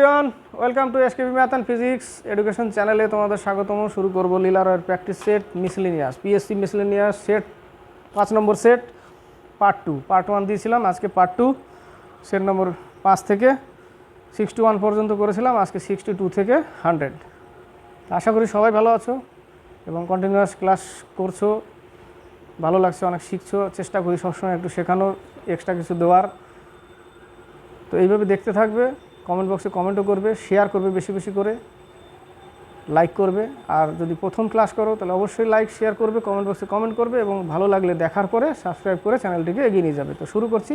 Everyone welcome to SKB math and physics education চ্যানেলে তোমাদের স্বাগতম। শুরু করব লীলারয়ের practice set miscellaneous PSC miscellaneous set পাঁচ নম্বর set part two part one দিয়েছিলাম, আজকে পার্ট টু সেট নম্বর পাঁচ থেকে সিক্সটি ওয়ান পর্যন্ত করেছিলাম, আজকে সিক্সটি টু থেকে হান্ড্রেড আশা করি সবাই ভালো আছো এবং কন্টিনিউয়াস ক্লাস করছ। ভালো লাগছে, অনেক শিখছো। চেষ্টা করি সবসময় একটু শেখানোর এক্সট্রা কিছু দেওয়ার। তো এইভাবে দেখতে থাকবে। কমেন্ট বক্সে কমেন্টও করবে শেয়ার করবে বেশি বেশি করে লাইক করবে। আর যদি প্রথম ক্লাস করো, তাহলে অবশ্যই লাইক শেয়ার করবে, কমেন্ট বক্সে কমেন্ট করবে এবং ভালো লাগলে দেখার পরে সাবস্ক্রাইব করে চ্যানেলটিকে এগিয়ে নিয়ে যাবে। তো শুরু করছি।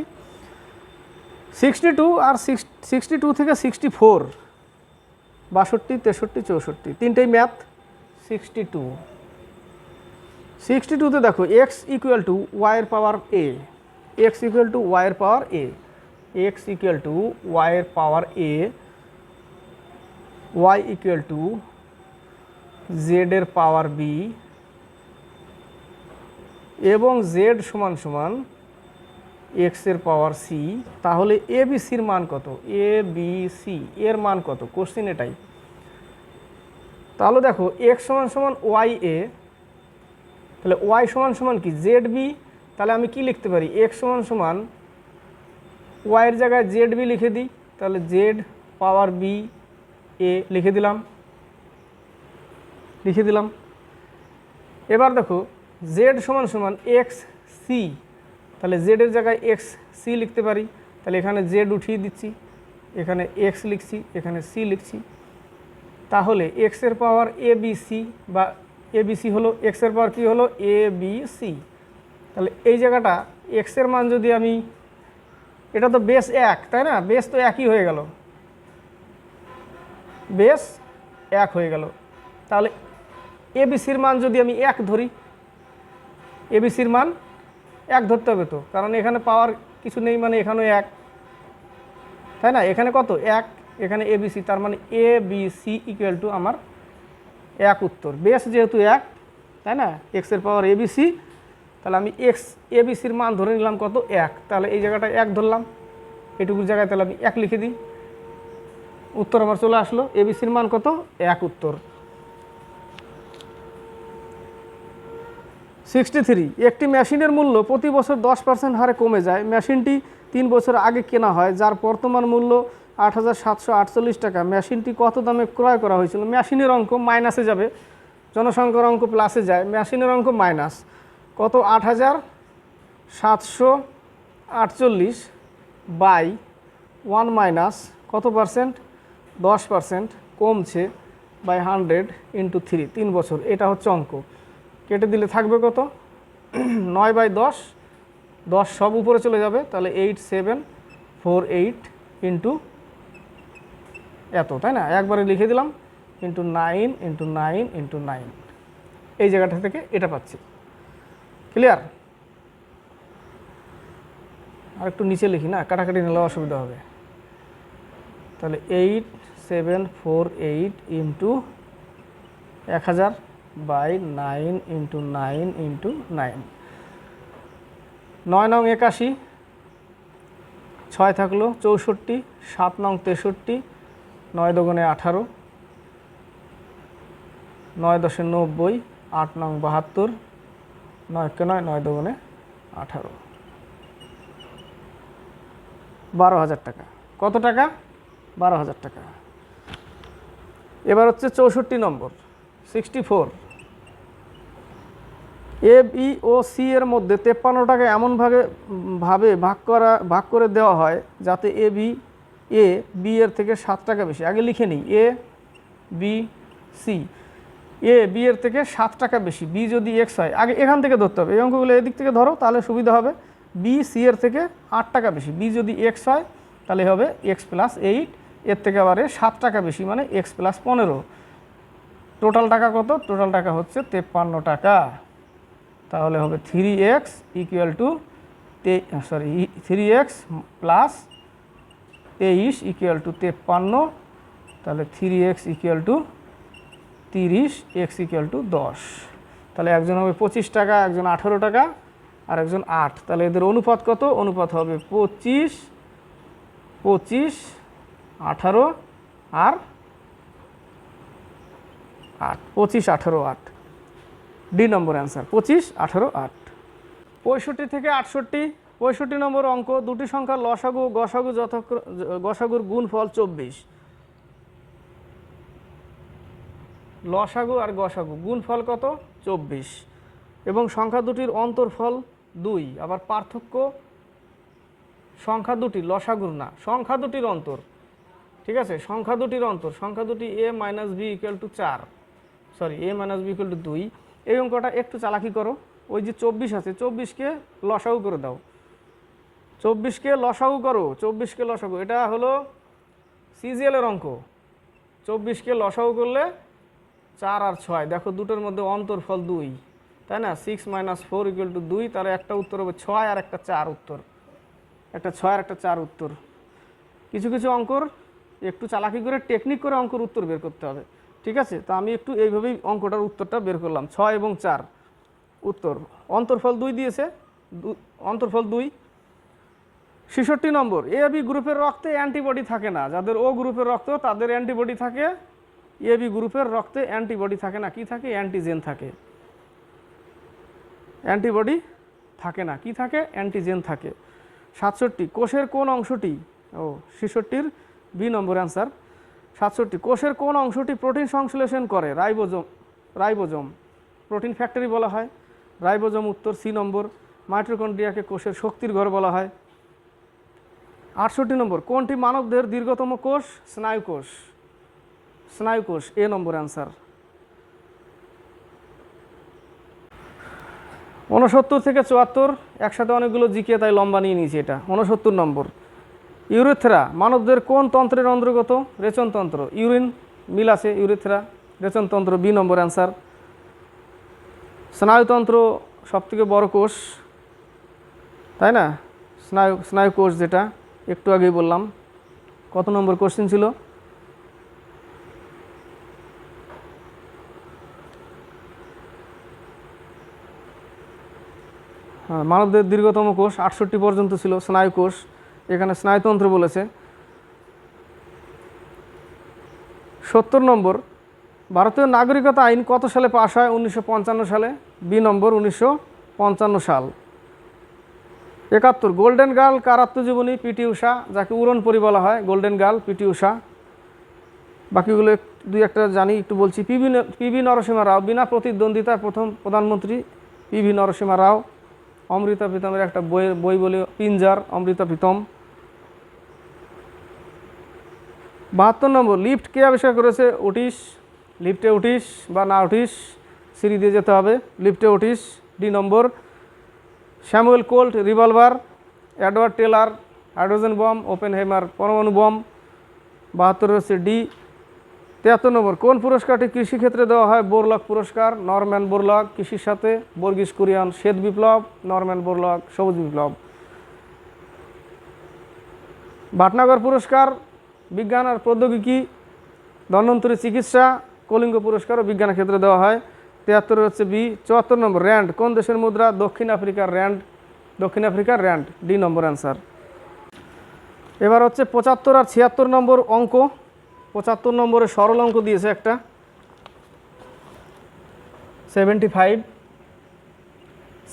সিক্সটি টু আর সিক্স সিক্সটি টু থেকে সিক্সটি ফোর বাষট্টি, তেষট্টি, চৌষট্টি, তিনটেই ম্যাথ সিক্সটি টু সিক্সটি টুতে দেখো এক্স ইকুয়াল টু ওয়াইয়ের power A X equal to ওয়াইয়ের power A X equal to ওয়াইয়ের power A Y equal to জেডের power B এবং জেড সমান সমান এক্সের পাওয়ার সি তাহলে এ বি সির মান কত? এ বি সি এর মান কত? কোশ্চিন এটাই। তাহলে দেখো এক্স সমান সমান ওয়াই এ তাহলে ওয়াই সমান সমান কি? জেড বি তাহলে আমি কি লিখতে পারি? এক্স সমান সমান ওয়াইয়ের জায়গায় জেড বি লিখে দিই, তাহলে জেড পাওয়ার বি এ লিখে দিলাম। লিখে দিলাম। এবার দেখো জেড সমান সমান এক্স সি তাহলে জেডের জায়গায় এক্স সি লিখতে পারি। তাহলে এখানে জেড উঠিয়ে দিচ্ছি, এখানে এক্স লিখছি, এখানে সি লিখছি। তাহলে এক্সের পাওয়ার এ বি সি বা এ বি সি হলো এক্সের পাওয়ার কী হলো? এ বি সি তাহলে এই জায়গাটা এক্সের মান যদি আমি এটা তো বেস এক, তাই না? বেস তো একই হয়ে গেল। বেস এক হয়ে গেল। তাহলে এবিসির মান যদি আমি এক ধরি এবিসির মান এক ধরতে হবে তো? কারণ এখানে পাওয়ার কিছু নেই মানে এখানেও এক। তাই না? এখানে কত? এক। এখানে এবিসি তার মানে a b c equal to আমার এক উত্তর। বেস যেহেতু এক, তাই না? এক্সের পাওয়ার এবিসি তাহলে আমি এক্স এবিসির মান ধরে নিলাম কত? এক। তাহলে এই জায়গাটা এক ধরলাম। এটুকু জায়গায় তাহলে আমি এক লিখে দিই। উত্তর আমার চলে আসলো। এবিসির মান কত? এক উত্তর। সিক্সটি থ্রি একটি মেশিনের মূল্য প্রতি বছর দশ পার্সেন্ট হারে কমে যায়। মেশিনটি তিন বছর আগে কেনা হয়, যার বর্তমান মূল্য আট হাজার সাতশো আটচল্লিশ টাকা। মেশিনটি কত দামে ক্রয় করা হয়েছিল? মেশিনের অঙ্ক মাইনাসে যাবে। জনসংখ্যার অঙ্ক প্লাসে যায়। মেশিনের অঙ্ক মাইনাস কত? আট হাজার সাতশো আটচল্লিশ বাই ওয়ান মাইনাস কত পার্সেন্ট? দশ পার্সেন্ট কমছে বাই হান্ড্রেড ইন্টু থ্রি, তিন বছর। এটা হচ্ছে অঙ্ক। কেটে দিলে থাকবে কত? নয় বাই দশ। দশ সব উপরে চলে যাবে। তাহলে eight seven four eight into এত, তাই না? একবারে লিখে দিলাম। Into nine into nine into nine. এই জায়গাটা থেকে এটা পাচ্ছি। ক্লিয়ার আর একটু নিচে লিখি না, কাটাকাটি নিলে অসুবিধা হবে। তাহলে eight seven four eight into এক হাজার by nine into nine into nine নয় নং একাশি, ছয় থাকল চৌষট্টি, সাত নং তেষট্টি, নয় দোগুণে আঠারো। নয় দশে নব্বই, আট নং বাহাত্তর নয় নয়? নয় দোগুণে আঠারো। বারো হাজার টাকা। কত টাকা? বারো হাজার টাকা। এবার হচ্ছে চৌষট্টি নম্বর সিক্সটি ফোর এ বি ও সি এর মধ্যে তেপ্পান্ন টাকা এমনভাবে ভাবে ভাগ করা, ভাগ করে দেওয়া হয় যাতে এ বি এ বি এর থেকে সাত টাকা বেশি। আগে লিখে নিই। A b c a, b এর থেকে সাত টাকা বেশি, বি যদি এক্স হয়, আগে এখান থেকে ধরতে হবে, এই অঙ্কগুলো এদিক থেকে ধরো, তাহলে সুবিধা হবে, বি, সি এর থেকে আট টাকা বেশি, বি যদি এক্স হয়, তাহলে হবে এক্স প্লাস এইট, এর থেকে আবার সাত টাকা বেশি মানে এক্স প্লাস পনেরো। টোটাল টাকা কত? টোটাল টাকা হচ্ছে তেপ্পান্ন টাকা। তাহলে হবে থ্রি এক্স ইকুয়াল টু তে, সরি থ্রি এক্স প্লাস তেইশ ইকুয়াল টু তেপ্পান্ন, তাহলে থ্রি এক্স ইকুয়াল টু তিরিশ এক্স ইকুয়াল টু দশ। তাহলে একজন হবে পঁচিশ টাকা, একজন আঠেরো টাকা, আর একজন আট। তাহলে এদের অনুপাত কত? অনুপাত হবে পঁচিশ পঁচিশ, আঠারো, আর আট। পঁচিশ, আঠেরো, আট। ডি নম্বর অ্যান্সার, পঁচিশ, আঠেরো, আট। পঁয়ষট্টি থেকে আটষট্টি, পঁয়ষট্টি নম্বর অঙ্ক, দুটি সংখ্যা লসাগু, গসাগু যথাক্র গসাগুর গুণফল চব্বিশ। লসাগু আর গসাগু। গুণফল কত? চব্বিশ। এবং সংখ্যা দুটির অন্তরফল দুই। আবার পার্থক্য? সংখ্যা দুটি লসাগুর না। সংখ্যা দুটির অন্তর। ঠিক আছে? সংখ্যা দুটির অন্তর। সংখ্যা দুটি a minus b equal to চার। Sorry a minus b equal to দুই। এই অঙ্কটা একটু চালাকি করো। ওই যে চব্বিশ আছে, চব্বিশকে লসাগু করে দাও। চব্বিশকে লসাগু করো। চব্বিশকে লসাগু। এটা হলো সিজিএলের অঙ্ক। চব্বিশকে লসাগু করলে চার আর ছয়। দেখো দুটোর মধ্যে অন্তরফল দুই, তাই না? Six minus four equal to দুই তার একটা উত্তর হবে ছয় আর একটা চার উত্তর। একটা ছয় আর একটা চার উত্তর। কিছু কিছু অঙ্কর একটু চালাকি করে টেকনিক করে অঙ্কর উত্তর বের করতে হবে। ঠিক আছে? তো আমি একটু এইভাবেই অঙ্কটার উত্তরটা বের করলাম। ছয় এবং চার উত্তর। অন্তর্ফল দুই দিয়েছে। অন্তর্ফল দুই। ছেষট্টি নম্বর। এ বি গ্রুপের রক্তে অ্যান্টিবডি থাকে না। যাদের ও গ্রুপের রক্ত, তাদের অ্যান্টিবডি থাকে এ বি গ্রুপের রক্তে অ্যান্টিবডি থাকে না, কি থাকে? অ্যান্টিজেন থাকে। অ্যান্টিবডি থাকে না, কি থাকে? অ্যান্টিজেন থাকে। সাতষট্টি, কোষের কোন অংশটি? ও, ছেষট্টির বি নম্বর অ্যান্সার সাতষট্টি, কোষের কোন অংশটি প্রোটিন সংশ্লেষণ করে? Ribosome ribosome. প্রোটিন ফ্যাক্টরি বলা হয়। রাইবোজোম উত্তর সি নম্বর। মাইট্রোকন্ড্রিয়াকে কোষের শক্তির ঘর বলা হয়। আটষট্টি নম্বর, কোনটি মানবদের দীর্ঘতম কোষ? স্নায়ু কোষ স্নায়ু কোষ এ নম্বর অ্যান্সার। ঊনসত্তর থেকে চুয়াত্তর, একসাথে অনেকগুলো জিকে, তাই লম্বা নিয়ে নিয়েছি এটা। উনসত্তর নম্বর। ইউরেথ্রা, মানবদের কোন তন্ত্রের অন্তর্গত? রেচনতন্ত্র ইউরিন, মিল আছে, ইউরেথ্রা। রেচনতন্ত্র বি নম্বর অ্যান্সার। স্নায়ুতন্ত্র সবথেকে বড় কোষ। তাই না? স্নায়ু স্নায়ু কোষ যেটা, একটু আগেই বললাম। কত নম্বর কোশ্চেন ছিল? মানবদের দীর্ঘতম কোষ, আটষট্টি পর্যন্ত ছিল, স্নায়ু কোষ। এখানে স্নায়ুতন্ত্র বলেছে। সত্তর নম্বর, ভারতীয় নাগরিকতা আইন কত সালে পাশ হয়? উনিশশো পঞ্চান্ন সালে, বি নম্বর, উনিশশো পঞ্চান্ন সাল। একাত্তর, গোল্ডেন গার্ল কার আত্মজীবনী? পিটি উষা যাকে উড়নপরি বলা হয়, গোল্ডেন গার্ল পিটি উষা বাকিগুলো দুই একটা জানি, একটু বলছি। পিভি ন- পিভি নরসিংহ রাও, বিনা প্রতিদ্বন্দ্বিতায় প্রথম প্রধানমন্ত্রী পিভি নরসিংহ রাও। অমৃতা প্রীতমের একটা বই বই বলে পিঞ্জার, অমৃতা প্রীতম। বাহাত্তর নম্বর, লিফট কে আবিষ্কার করেছে? ওটিস লিফটে উঠিস বা না উঠিস সিঁড়ি দিয়ে যেতে হবে। লিফটে উঠিস ডি নম্বর। Samuel Colt, revolver. Edward Teller, hydrogen bomb Oppenheimer পরমাণু বম। বাহাত্তর হচ্ছে ডি তিয়াত্তর নম্বর, কোন পুরস্কারটি কৃষিক্ষেত্রে দেওয়া হয়? বোরলক পুরস্কার, নরম্যান বোরলক, কৃষির সাথে বর্গিস কুরিয়ান, শ্বেত বিপ্লব, নরম্যান বোরলক, সবুজ বিপ্লব। ভাটনগর পুরস্কার, বিজ্ঞান আর প্রৌদ্যোগিকি ধন্বন্তরী চিকিৎসা, কলিঙ্গ পুরস্কার ও বিজ্ঞানের ক্ষেত্রে দেওয়া হয়। তিয়াত্তর হচ্ছে বি, চুয়াত্তর নম্বর, র্যান্ড, কোন দেশের মুদ্রা? দক্ষিণ আফ্রিকার র্যান্ড, দক্ষিণ আফ্রিকার র্যান্ড, ডি নম্বর অ্যান্সার। এবার হচ্ছে পঁচাত্তর আর ছিয়াত্তর নম্বর অঙ্ক। পঁচাত্তর নম্বরে সরল অঙ্ক দিয়েছে একটা। সেভেন্টি ফাইভ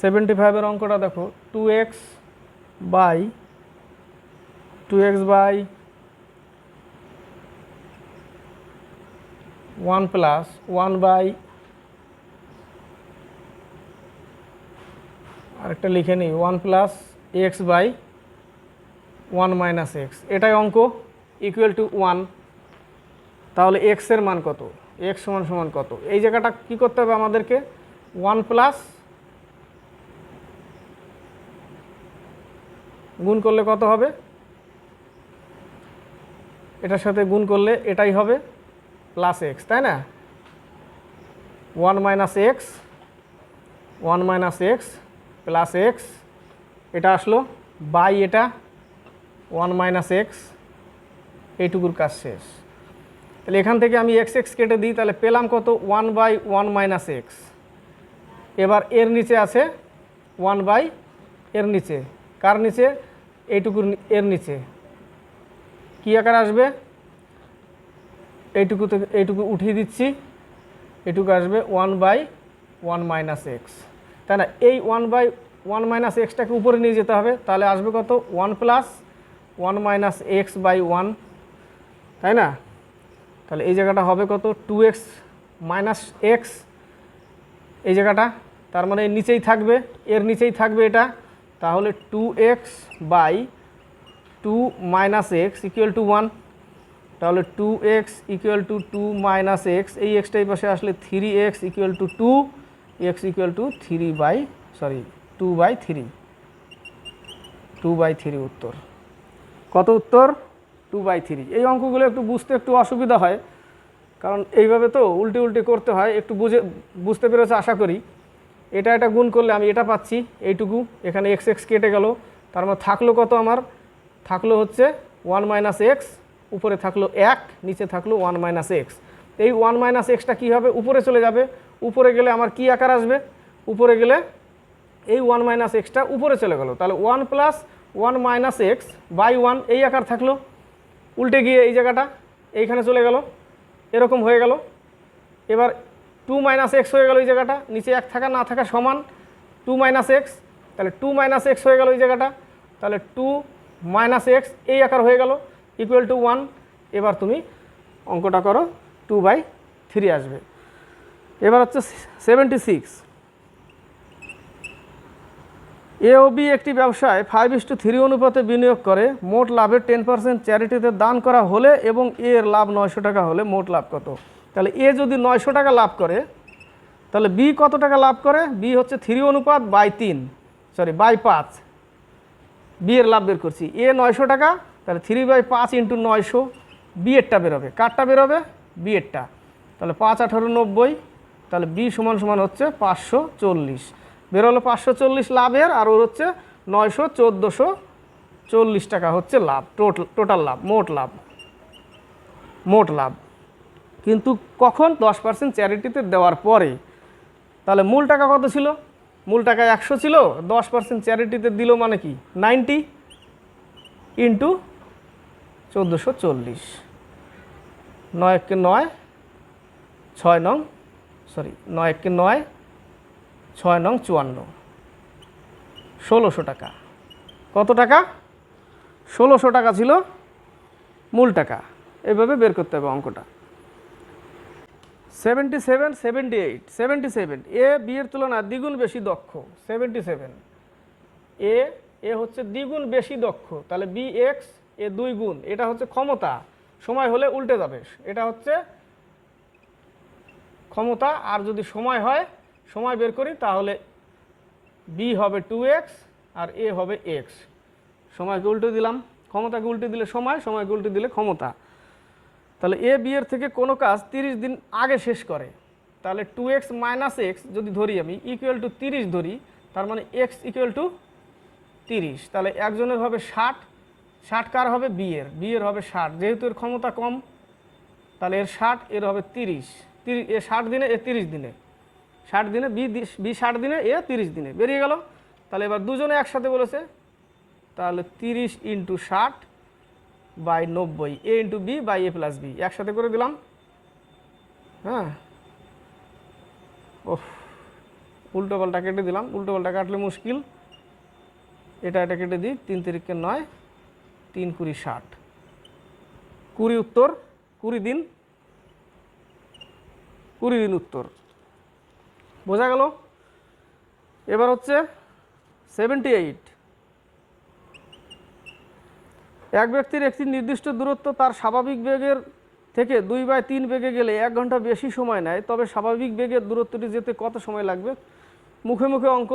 সেভেন্টি ফাইভের অঙ্কটা দেখো two x by two x by one plus one by আরেকটা লিখে নিই one plus x by one minus x এটাই অঙ্ক ইকুয়াল টু ওয়ান তাহলে এক্সের মান কত? এক্স সমান সমান কত? এই জায়গাটা কি করতে হবে আমাদেরকে? ওয়ান প্লাস গুণ করলে কত হবে? এটার সাথে গুণ করলে এটাই হবে প্লাস এক্স তাই না? One minus x one minus x plus x এটা আসলো বাই এটা ওয়ান মাইনাস এক্স এইটুকুর কাজ শেষ। তাহলে এখান থেকে আমি এক্স এক্স কেটে দিই, তাহলে পেলাম কত? One by one minus x এবার এর নিচে আছে ওয়ান বাই এর নিচে। কার নিচে? এইটুকুর এর নিচে। কী আকার আসবে? এইটুকু থেকে এইটুকু উঠিয়ে দিচ্ছি। এটুকু আসবে one by one minus X তাই না? এই ওয়ান বাই ওয়ান মাইনাস এক্সটাকে উপরে নিয়ে যেতে হবে। তাহলে আসবে কত? One plus one minus x by one তাই না? তাহলে এই জায়গাটা হবে কত? টু এক্স মাইনাস এক্স এই জায়গাটা, তার মানে নিচেই থাকবে, এর নিচেই থাকবে এটা। তাহলে two x by two minus x equal to one তাহলে two x equal to two minus x এই এক্সটাই পাশে আসলে three x equal to two x equal to three by sorry two by three two by three উত্তর। কত উত্তর? Two by three এই অঙ্কগুলো একটু বুঝতে একটু অসুবিধা হয়, কারণ এইভাবে তো উল্টে উল্টে করতে হয়, একটু বুঝে, বুঝতে পেরেছে আশা করি। এটা এটা গুণ করলে আমি এটা পাচ্ছি, এইটুকু। এখানে এক্স এক্স কেটে গেল, তার মানে থাকল কত আমার? থাকল হচ্ছে ওয়ান মাইনাস এক্স উপরে থাকল এক, নিচে থাকল ওয়ান মাইনাস এক্স এই ওয়ান মাইনাস এক্সটা কী হবে উপরে চলে যাবে? উপরে গেলে আমার কি আকার আসবে? উপরে গেলে এই ওয়ান মাইনাস এক্সটা উপরে চলে গেল। তাহলে one plus one minus x by one এই আকার থাকল। উল্টে গিয়ে এই জায়গাটা, এইখানে চলে গেল, এরকম হয়ে গেল। এবার টু মাইনাস এক্স হয়ে গেল এই জায়গাটা, নিচে এক থাকা, না থাকা সমান টু মাইনাস এক্স তাহলে টু মাইনাস এক্স হয়ে গেল এই জায়গাটা, তাহলে টু মাইনাস এক্স এই আকার হয়ে গেল ইকুয়াল টু ওয়ান এবার তুমি অঙ্কটা করো টু বাই থ্রি আসবে। এবার হচ্ছে সেভেন্টি সিক্স এ ও বি একটি ব্যবসায় ফাইভ ইস টু থ্রি অনুপাতে বিনিয়োগ করে, মোট লাভের টেন পার্সেন্ট চ্যারিটিতে দান করা হলে এবং এর লাভ নয়শো টাকা হলে মোট লাভ কত? তাহলে এ যদি নয়শো টাকা লাভ করে, তাহলে বি কত টাকা লাভ করে? বি হচ্ছে থ্রি অনুপাত বাই তিন সরি বাই পাঁচ। বি এর লাভ বের করছি। এ নয়শো টাকা, তাহলে থ্রি বাই পাঁচ ইন্টু নয়শো বি এরটা বেরোবে কারটা বেরোবে বি এরটা তাহলে পাঁচ আঠারো নব্বই, তাহলে বি সমান সমান হচ্ছে পাঁচশো চল্লিশ। বেরোলো পাঁচশো চল্লিশ লাভের আর ওর হচ্ছে নয়শো চোদ্দোশো চল্লিশ টাকা হচ্ছে লাভ টোটাল টোটাল লাভ, মোট লাভ মোট লাভ। কিন্তু কখন দশ পার্সেন্ট চ্যারিটিতে দেওয়ার পরে, তাহলে মূল টাকা কত ছিল? মূল টাকা একশো ছিল, দশ পার্সেন্ট চ্যারিটিতে দিল মানে কি? নাইনটি ইন্টু চোদ্দোশো চল্লিশ। নয় একে নয়, ছয় নং, সরি, নয় একে নয় ছয় নং চুয়ান্ন। ষোলোশো টাকা। কত টাকা? ষোলোশো টাকা ছিল মূল টাকা। এভাবে বের করতে হবে অঙ্কটা। Seventy seven, seventy eight, seventy seven. A বিয়ের তুলনায় দ্বিগুণ বেশি দক্ষ। Seventy seven. এ এ হচ্ছে দ্বিগুণ বেশি দক্ষ। তাহলে বি এক্স, এ দুই গুণ। এটা হচ্ছে ক্ষমতা। সময় হলে উল্টে যাবে। এটা হচ্ছে ক্ষমতা। আর যদি সময় হয় সময় বের করি, তাহলে বি হবে টু এক্স আর এ হবে এক্স সময়কে উল্টে দিলাম, ক্ষমতাকে উল্টে দিলে সময়, সময়কে উল্টে দিলে ক্ষমতা। তাহলে এ বি এর থেকে কোনো কাজ তিরিশ দিন আগে শেষ করে। তাহলে টু এক্স মাইনাস এক্স যদি ধরি আমি ইকুয়াল টু তিরিশ ধরি, তার মানে এক্স ইকুয়াল টু তিরিশ। তাহলে একজনের হবে ষাট ষাট কার হবে বি এর? বি এর হবে ষাট। যেহেতু এর ক্ষমতা কম, তাহলে এর ষাট, এর হবে তিরিশ। তিরিশ, এ ষাট দিনে, এ তিরিশ দিনে। ষাট দিনে, বি বি ষাট দিনে, এ তিরিশ দিনে। বেরিয়ে গেল। তাহলে এবার দুজনে একসাথে বলেছে, তাহলে তিরিশ ইন্টু ষাট বাই নব্বই, A into B by A plus B, একসাথে করে দিলাম। হ্যাঁ? ওহ উল্টো পাল্টা কেটে দিলাম। উল্টো পাল্টা কাটলে মুশকিল। এটা এটা কেটে দিই। তিন তিরিখকে নয়, তিন কুড়ি ষাট। কুড়ি উত্তর, কুড়ি দিন কুড়ি দিন উত্তর। বোঝা গেল? এবার হচ্ছে সেভেন্টি এইট এক ব্যক্তির একটি নির্দিষ্ট দূরত্ব তার স্বাভাবিক বেগের থেকে দুই বাই তিন বেগে গেলে এক ঘণ্টা বেশি সময় নেয়। তবে স্বাভাবিক বেগের দূরত্বটি যেতে কত সময় লাগবে? মুখে মুখে অঙ্ক,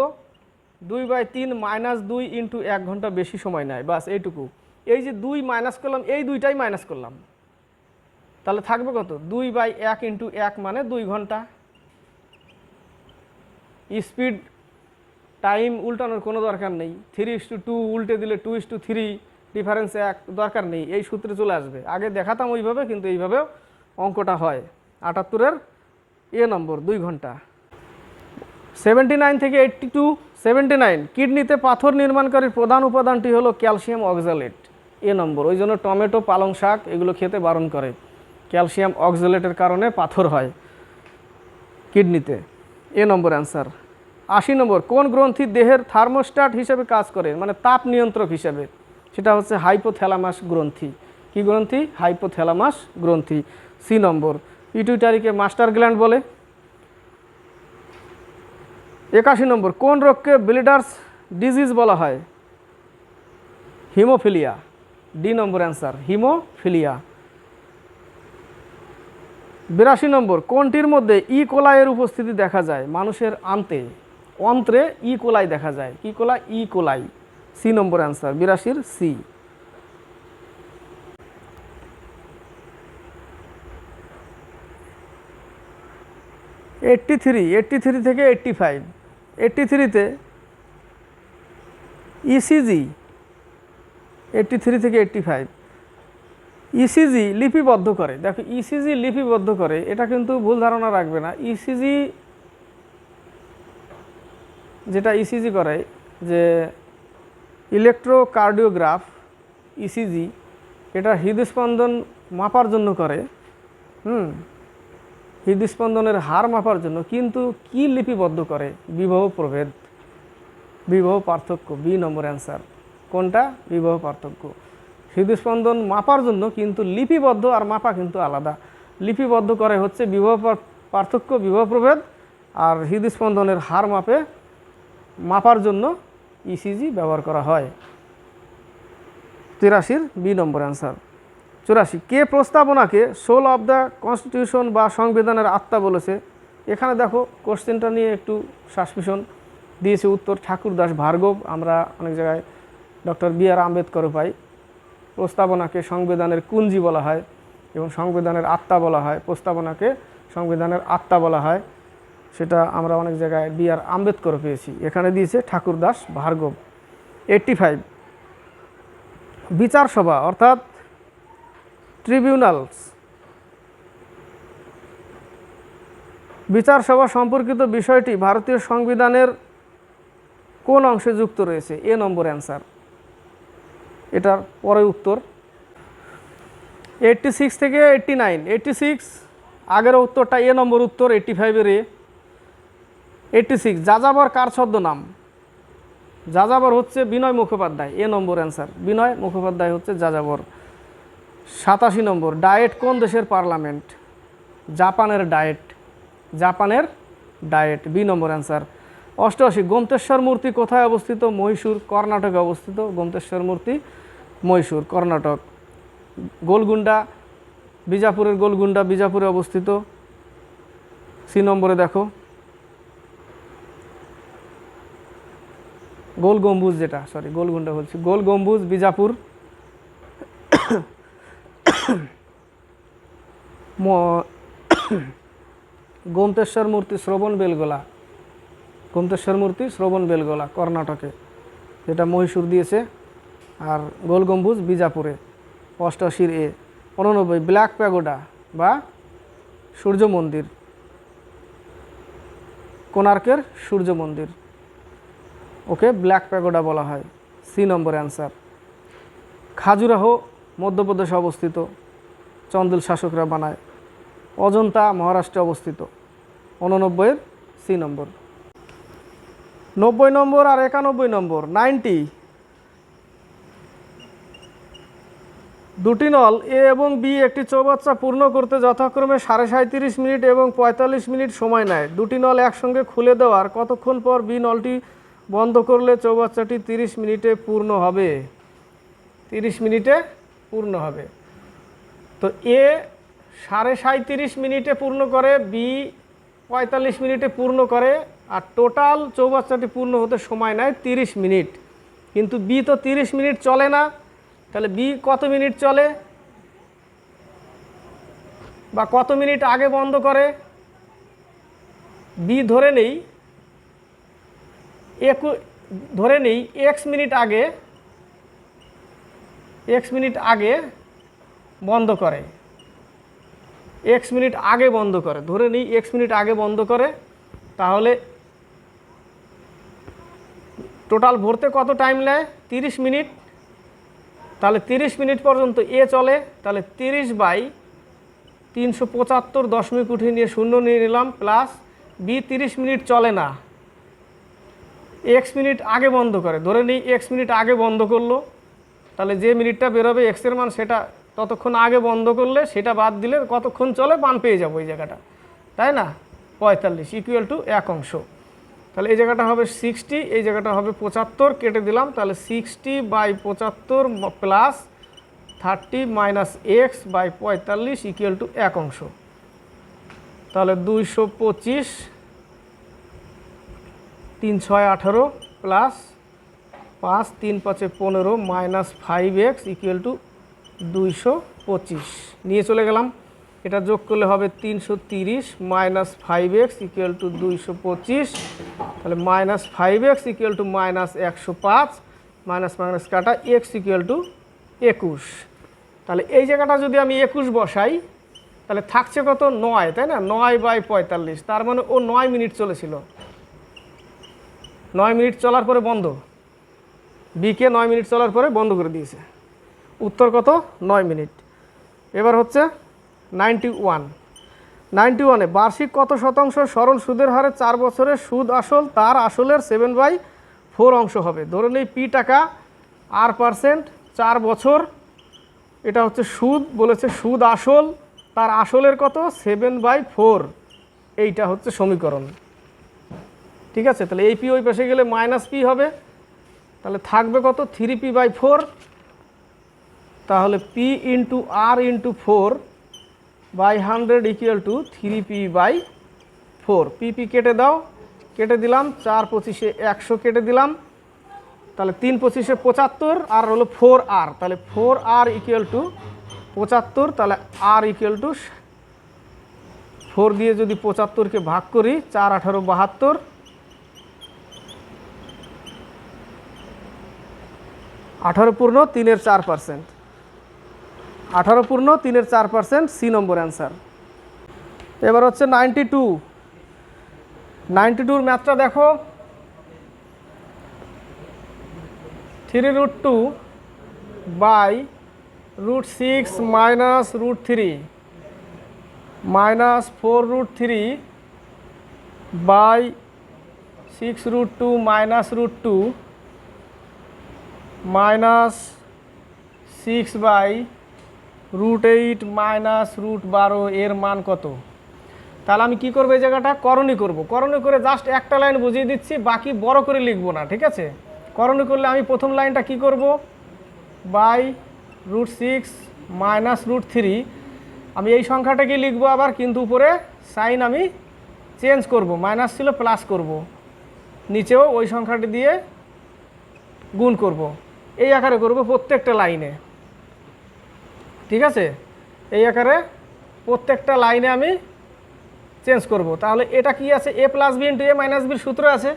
দুই বাই তিন মাইনাস দুই ইন্টু এক ঘণ্টা বেশি সময় নেয়। বাস এইটুকু। এই যে দুই মাইনাস করলাম, এই দুইটাই মাইনাস করলাম। তাহলে থাকবে কত? দুই বাই এক ইন্টু এক মানে দুই ঘণ্টা। স্পিড, টাইম উল্টানোর কোনো দরকার নেই। থ্রি ইস টু টু উল্টে দিলে two is to three, difference এক, দরকার নেই। এই সূত্রে চলে আসবে। আগে দেখাতাম ওইভাবে, কিন্তু এইভাবেও অঙ্কটা হয়। আটাত্তরের এ নম্বর, দুই ঘণ্টা। সেভেন্টি নাইন থেকে এইট্টি টু সেভেন্টি নাইন কিডনিতে পাথর নির্মাণকারীর প্রধান উপাদানটি হলো ক্যালসিয়াম অক্সালেট। এ নম্বর, ওই জন্য টমেটো, পালং শাক, এগুলো খেতে বারণ করে। ক্যালসিয়াম অক্সলেটের কারণে পাথর হয় কিডনিতে। A number answer. আশি নম্বর, কোন গ্রন্থি দেহের থার্মোস্ট্যাট হিসেবে কাজ করে? মানে তাপ নিয়ন্ত্রক হিসেবে। সেটা হচ্ছে হাইপোথ্যালামাস গ্রন্থি। কি গ্রন্থি? হাইপোথ্যালামাস গ্রন্থি। সি নম্বর পিটুইটারিকে মাস্টার গ্ল্যান্ড বলে। একাশি নম্বর, কোন রোগকে ব্লিডার্স ডিজিজ বলা হয়? হিমোফিলিয়া। ডি নম্বর অ্যান্সার, হিমোফিলিয়া। বিরাশি নম্বর, কোনটির মধ্যে ই কোলাইয়ের উপস্থিতি দেখা যায়? মানুষের আন্তে, অন্ত্রে ই কোলাই দেখা যায়। কি কোলাই? E coli. সি নম্বর answer, বিরাশির C. Eighty three eighty three থেকে এইট্টি ফাইভ এইট্টি থ্রিতে ইসিজি এইট্টি থ্রি থেকে এইট্টি ফাইভ ইসিজি লিপিবদ্ধ করে। দেখো ইসিজি লিপিবদ্ধ করে, এটা কিন্তু ভুল ধারণা রাখবে না। ইসিজি যেটা ইসিজি করে, যে ইলেকট্রোকার্ডিওগ্রাফ ইসিজি এটা হৃদস্পন্দন মাপার জন্য করে, হুম? হৃদস্পন্দনের হার মাপার জন্য, কিন্তু কি লিপিবদ্ধ করে? বিবাহ প্রভেদ, বিবাহ পার্থক্য, বি নম্বর অ্যান্সার। কোনটা? বিবাহ পার্থক্য। হৃদস্পন্দন মাপার জন্য কিন্তু লিপিবদ্ধ আর মাপা কিন্তু আলাদা। লিপিবদ্ধ করে হচ্ছে বিবাহ পার্থক্য, বিবাহ প্রভেদ আর হৃদস্পন্দনের হার মাপে, মাপার জন্য ইসিজি ব্যবহার করা হয়। তিরাশির বি নম্বর অ্যান্সার চুরাশি, কে প্রস্তাবনাকে সোল অফ দ্য কনস্টিটিউশন বা সংবিধানের আত্মা বলেছে? এখানে দেখো কোশ্চেনটা নিয়ে একটু সাসপিশন দিয়েছে উত্তর ঠাকুরদাস ভার্গব। আমরা অনেক জায়গায় ডক্টর বি আর আম্বেদকরও পাই। প্রস্তাবনাকে সংবিধানের কুঞ্জি বলা হয় এবং সংবিধানের আত্মা বলা হয়। প্রস্তাবনাকে সংবিধানের আত্মা বলা হয়। সেটা আমরা অনেক জায়গায় বি আর আম্বেদকরও পেয়েছি। এখানে দিয়েছে ঠাকুরদাস ভার্গব। Eighty five. বিচারসভা অর্থাৎ ট্রিবিউনালস। বিচারসভা সম্পর্কিত বিষয়টি ভারতীয় সংবিধানের কোন অংশে যুক্ত রয়েছে? A number answer. এটার পরে উত্তর। এইট্টি সিক্স থেকে এইট্টি নাইন এইট্টি সিক্স আগের উত্তরটা এ নম্বর উত্তর এইট্টি ফাইভের এ। এইট্টি সিক্স যাযাবর কার ছদ্মনাম? যাযাবর হচ্ছে Binoy Mukhopadhyay, A number answer Binoy Mukhopadhyay হচ্ছে যাযাবর। সাতাশি নম্বর ডায়েট কোন দেশের পার্লামেন্ট জাপানের ডায়েট জাপানের ডায়েট বি নম্বর অ্যান্সার অষ্টআশি, গোমতেশ্বর মূর্তি কোথায় অবস্থিত? মহীশূর, কর্ণাটকে অবস্থিত। গোমতেশ্বর মূর্তি, মহীশূর, কর্ণাটক। গোলগুন্ডা বিজাপুরের গোলগুন্ডা বিজাপুরে অবস্থিত। সি নম্বরে দেখো। গোল গম্বুজ যেটা সরি গোলগুন্ডা বলছি। গোল গম্বুজ বিজাপুর গোমতেশ্বর মূর্তি, শ্রবণ বেলগোলা। গোমতেশ্বর মূর্তি শ্রবণ বেলগোলা, কর্ণাটকে। যেটা মহীশূর দিয়েছে। আর গোল গম্বুজ বিজাপুরে। অষ্টাশির এ। উননব্বই, ব্ল্যাক প্যাগোডা বা সূর্য মন্দির। কোণার্কের সূর্য মন্দির। ওকে ব্ল্যাক প্যাগোডা বলা হয়। সি নম্বর অ্যান্সার। খাজুরাহো মধ্যপ্রদেশে অবস্থিত। চন্দেল শাসকরা বানায়। অজন্তা মহারাষ্ট্রে অবস্থিত। উননব্বইয়ের সি নম্বর। নব্বই নম্বর আর একানব্বই নম্বর, নাইনটি। দুটি নল, এ এবং বি একটি চৌবাচ্চা পূর্ণ করতে যথাক্রমে সাড়ে সাঁত্রিশ মিনিট এবং পঁয়তাল্লিশ মিনিট সময় নেয়। দুটি নল একসঙ্গে খুলে দেওয়ার কতক্ষণ পর বি নলটি বন্ধ করলে চৌবাচ্চাটি তিরিশ মিনিটে পূর্ণ হবে? তিরিশ মিনিটে পূর্ণ হবে। তো এ সাড়ে সাঁত্রিশ মিনিটে পূর্ণ করে, বি পঁয়তাল্লিশ মিনিটে পূর্ণ করে আর টোটাল চৌবাচ্চাটি পূর্ণ হতে সময় নেয় তিরিশ মিনিট। কিন্তু বি তো তিরিশ মিনিট চলে না। তাহলে বি কত মিনিট চলে? বা কত মিনিট আগে বন্ধ করে? বি ধরে নেই। একু, ধরে নেই, এক্স মিনিট আগে, এক্স মিনিট আগে বন্ধ করে। এক্স মিনিট আগে বন্ধ করে। ধরে নিই, এক্স মিনিট আগে বন্ধ করে। তাহলে টোটাল ভরতে কত টাইম নেয়? তিরিশ মিনিট। তাহলে তিরিশ মিনিট পর্যন্ত এ চলে। তাহলে তিরিশ বাই তিনশো পঁচাত্তর দশমিক উঠিয়ে নিয়ে শূন্য নিয়ে নিলাম প্লাস বি তিরিশ মিনিট চলে না। এক্স মিনিট আগে বন্ধ করে। ধরে নিই এক্স মিনিট আগে বন্ধ করল। তাহলে যে মিনিটটা বেরোবে এক্সের মান সেটা ততক্ষণ আগে বন্ধ করলে, সেটা বাদ দিলে কতক্ষণ চলে? মান পেয়ে যাব এই জায়গাটা। তাই না? পঁয়তাল্লিশ ইকুয়াল টু এক অংশ। তাহলে এই জায়গাটা হবে সিক্সটি এই জায়গাটা হবে পঁচাত্তর, কেটে দিলাম, তাহলে সিক্সটি বাই পঁচাত্তর plus thirty minus x by পঁয়তাল্লিশ ইকুয়াল টু এক অংশ। তাহলে দুইশো পঁচিশ, তিন ছয় আঠারো প্লাস পাঁচ, তিন পাঁচে পনেরো minus five x equal to দুইশো পঁচিশ। নিয়ে চলে গেলাম। এটা যোগ করলে হবে তিনশো তিরিশ minus five x equal to দুইশো পঁচিশ। তাহলে minus five x equal to minus একশো পাঁচ মাইনাস মাইনাস কাটা এক্স ইকুয়াল টু একুশ। তাহলে এই জায়গাটা যদি আমি একুশ বসাই, তাহলে থাকছে কত? নয়, তাই না? নয় বাই পঁয়তাল্লিশ। তার মানে ও নয় মিনিট চলেছিল। নয় মিনিট চলার পরে বন্ধ। বিকে নয় মিনিট চলার পরে বন্ধ করে দিয়েছে। উত্তর কত? নয় মিনিট। এবার হচ্ছে নাইনটি ওয়ান। নাইনটি ওয়ানে বার্ষিক কত শতাংশ সরল সুদের হারে চার বছরের সুদ আসল, তার আসলের সেভেন বাই ফোর অংশ হবে। ধরে নেই পি টাকা আর পার্সেন্ট চার বছর, এটা হচ্ছে সুদ, বলেছে সুদ আসল, তার আসলের কত? সেভেন বাই ফোর এইটা হচ্ছে সমীকরণ। ঠিক আছে? তাহলে এই পি ওই পাশে গেলে মাইনাস পি হবে। তাহলে থাকবে কত? থ্রি পি বাই ফোর তাহলে P into R into four by hundred equal to three P by four P P কেটে দাও, কেটে দিলাম, চার পঁচিশে একশো কেটে দিলাম, তাহলে তিন পঁচিশে পঁচাত্তর, আর হলো ফোর আর তাহলে ফোর আর ইকুয়াল টু পঁচাত্তর, তাহলে আর ইকুয়াল টু ফোর দিয়ে যদি পঁচাত্তরকে ভাগ করি, চার আঠারো বাহাত্তর, আঠারো পূর্ণ তিনের চার পার্সেন্ট আঠারো পূর্ণ, তিনের চার পার্সেন্ট সি নম্বর অ্যান্সার এবার হচ্ছে নাইনটি টু নাইনটি টুর ম্যাথটা দেখো। Three root two by root six minus root three minus four root three by six root two minus root two minus six by root eight minus root বারো এর মান কত? তাহলে আমি কি করব এই জায়গাটা? করণী করব। করণী করে জাস্ট একটা লাইন বুঝিয়ে দিচ্ছি, বাকি বড় করে লিখব না, ঠিক আছে? করণী করলে আমি প্রথম লাইনটা কি করব? By root six minus root three আমি এই সংখ্যাটাকে লিখব আবার, কিন্তু উপরে সাইন আমি চেঞ্জ করব মাইনাস ছিল প্লাস করব। নিচেও ওই সংখ্যাটি দিয়ে গুণ করব। এই আকারে করব প্রত্যেকটা লাইনে ঠিক আছে? এই আকারে প্রত্যেকটা লাইনে আমি চেঞ্জ করব। তাহলে এটা কি আছে? A plus B into A minus বির সূত্র আছে।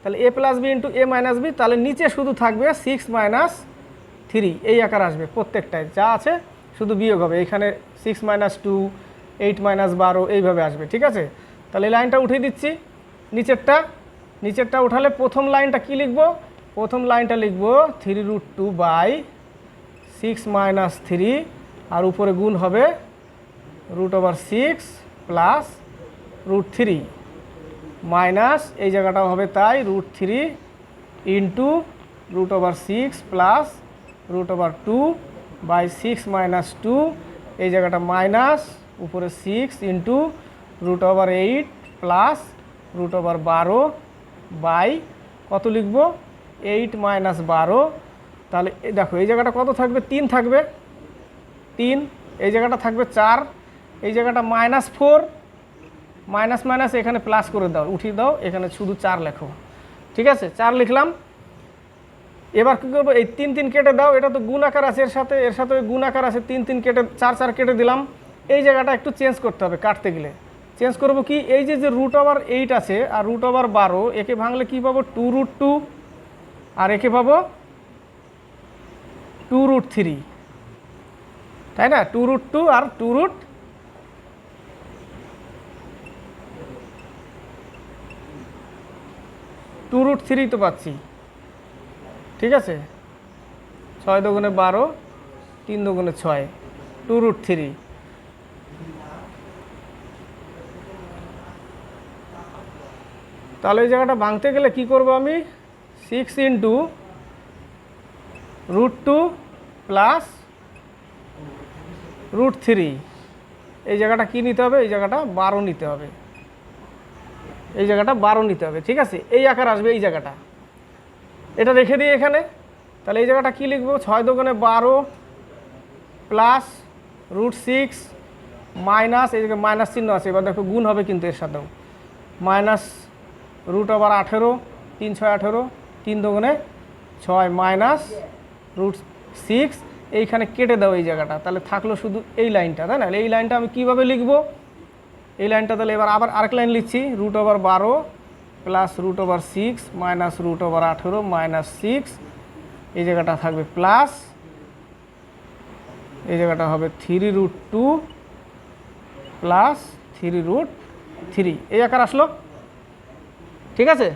তাহলে A plus B into A minus B তাহলে নিচে শুধু থাকবে সিক্স মাইনাস থ্রি এই আকার আসবে প্রত্যেকটায়। যা আছে শুধু বিয়োগ হবে। এখানে six minus two eight minus বারো, এইভাবে আসবে। ঠিক আছে? তাহলে এই লাইনটা উঠিয়ে দিচ্ছি। নিচেরটা নিচেরটা উঠালে প্রথম লাইনটা কি লিখব? প্রথম লাইনটা লিখব three root two by six minus three আর উপরে গুণ হবে root over six plus root three minus এই জায়গাটাও হবে তাই root three into root over six plus root over two by six minus two এই জায়গাটা মাইনাস উপরে six into root over eight plus root over বারো বাই কত লিখব? এইট মাইনাস বারো। তাহলে দেখো, এই জায়গাটা কত থাকবে? তিন থাকবে। তিন, এই জায়গাটা থাকবে চার, এই জায়গাটা মাইনাস ফোর মাইনাস মাইনাস এখানে প্লাস করে দাও, উঠিয়ে দাও, এখানে শুধু চার লেখো। ঠিক আছে? চার লিখলাম। এবার কী করব? এই তিন তিন কেটে দাও, এটা তো গুণ আকার আছে, এর সাথে এর সাথে গুণ আকার আছে, তিন তিন কেটে, চার চার কেটে দিলাম। এই জায়গাটা একটু চেঞ্জ করতে হবে কাটতে গেলে। চেঞ্জ করব কি? এই যে যে রুট ওভার এইট আছে আর রুট ওভার বারো, একে ভাঙলে কী পাবো? টু রুট টু আর একে পাবো? টু রুট থ্রি তাই না? টু রুট টু আর two root two root three তো পাচ্ছি। ঠিক আছে? ছয় দোকানে বারো, তিন দোকানে ছয়, টু রুট থ্রি। তাহলে এই জায়গাটা ভাঙতে গেলে কি করব আমি? Six into root two plus root three. এই জায়গাটা কি নিতে হবে? এই জায়গাটা বারো নিতে হবে। এই জায়গাটা বারো নিতে হবে, ঠিক আছে? এই আকার আসবে এই জায়গাটা। এটা রেখে দিই এখানে। তাহলে এই জায়গাটা কি লিখব? ছয় দোকানে বারো প্লাস রুট সিক্স মাইনাস, এই জায়গায় মাইনাস চিহ্ন আছে, এবার দেখো গুণ হবে কিন্তু এর সাথেও। মাইনাস রুট আবার আঠেরো, তিন ছয় আঠেরো, তিন দোকানে ছয় মাইনাস রুট সিক্স এইখানে কেটে দাও এই জায়গাটা। তাহলে থাকল শুধু এই লাইনটা, তাই না? এই লাইনটা আমি কীভাবে লিখব? এই লাইনটা তাহলে এবার আবার আরেক লাইন লিখছি রুট ওভার বারো plus root over six minus root over আঠেরো মাইনাস সিক্স এই জায়গাটা থাকবে প্লাস এই জায়গাটা হবে three root two plus three root three এই আকার আসলো? ঠিক আছে?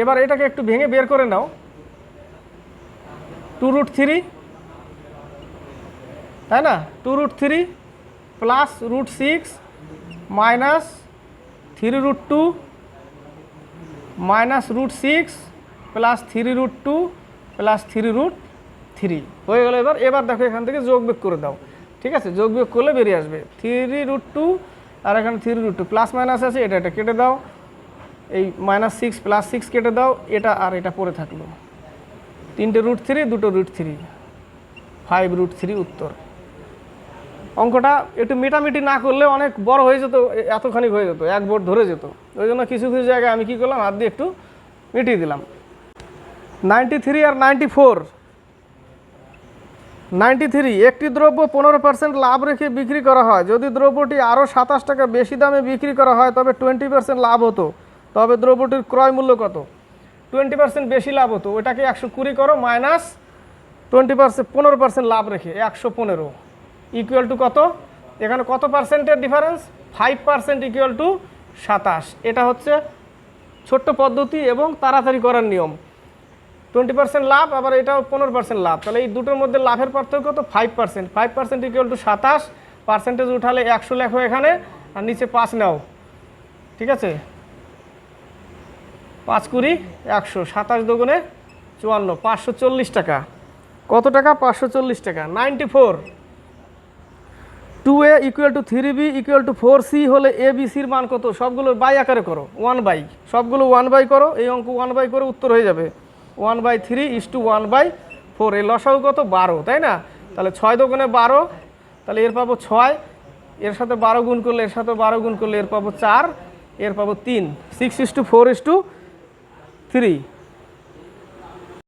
এবার এটাকে একটু ভেঙে বের করে নাও। টু রুট থ্রি তাই না? Two root three plus root six minus three root two minus root six plus three root two plus three root three হয়ে গেল এবার। এবার দেখো এখান থেকে যোগ বিয়োগ করে দাও। ঠিক আছে? যোগ বিয়োগ করলে বেরিয়ে আসবে। থ্রি রুট টু আর এখানে three root two plus minus আছে, এটা এটা কেটে দাও। এই মাইনাস সিক্স প্লাস সিক্স কেটে দাও। এটা আর এটা পড়ে থাকল। তিনটে রুট থ্রি দুটো root three five root three উত্তর। অঙ্কটা একটু মিটামিটি না করলে অনেক বড় হয়ে যেত এতখানি হয়ে যেত, এক বোর্ড ধরে যেত। ওই জন্য কিছু কিছু জায়গায় আমি কী করলাম, হাত দিয়ে একটু মিটিয়ে দিলাম। নাইনটি থ্রি আর নাইনটি ফোর নাইনটি থ্রি একটি দ্রব্য পনেরো পার্সেন্ট লাভ রেখে বিক্রি করা হয়। যদি দ্রব্যটি আরও সাতাশ টাকা বেশি দামে বিক্রি করা হয়, তবে টোয়েন্টি পার্সেন্ট লাভ হতো। তবে দ্রব্যটির ক্রয় মূল্য কত? টোয়েন্টি পার্সেন্ট বেশি লাভ হতো। ওটাকে একশো কুড়ি করো মাইনাস টোয়েন্টি পার্সেন্ট পনেরো পার্সেন্ট লাভ রেখে, একশো পনেরো। ইকুয়াল টু কত? এখানে কত পার্সেন্টের difference five percent equal to সাতাশ। এটা হচ্ছে ছোট্ট পদ্ধতি এবং তাড়াতাড়ি করার নিয়ম। টোয়েন্টি পার্সেন্ট লাভ, আবার এটাও পনেরো পার্সেন্ট লাভ। তাহলে এই দুটোর মধ্যে লাভের পার্থক্য তো five percent five percent equal to সাতাশ পার্সেন্টেজ উঠালে একশো লেখো এখানে, আর নিচে পাঁচ নাও। ঠিক আছে? পাঁচ কুড়ি, একশো। সাতাশ দোগুনে চুয়ান্ন, পাঁচশো চল্লিশ টাকা। কত টাকা? পাঁচশো চল্লিশ টাকা। Ninety four two A equal to three B equal to four C হলে এ বি সির মান কত? সবগুলো বাই আকারে করো। One by. সবগুলো ওয়ান বাই করো, এই অঙ্ক ওয়ান বাই করে উত্তর হয়ে যাবে। One by three is to one by four এই লসাগু কত? বারো, তাই না? তাহলে ছয় দোকানে বারো, তাহলে এর পাবো ছয়। এর সাথে বারো গুণ করলে এর সাথে বারো গুণ করলে এর পাবো চার। এর পাবো তিন। Six is to four is to three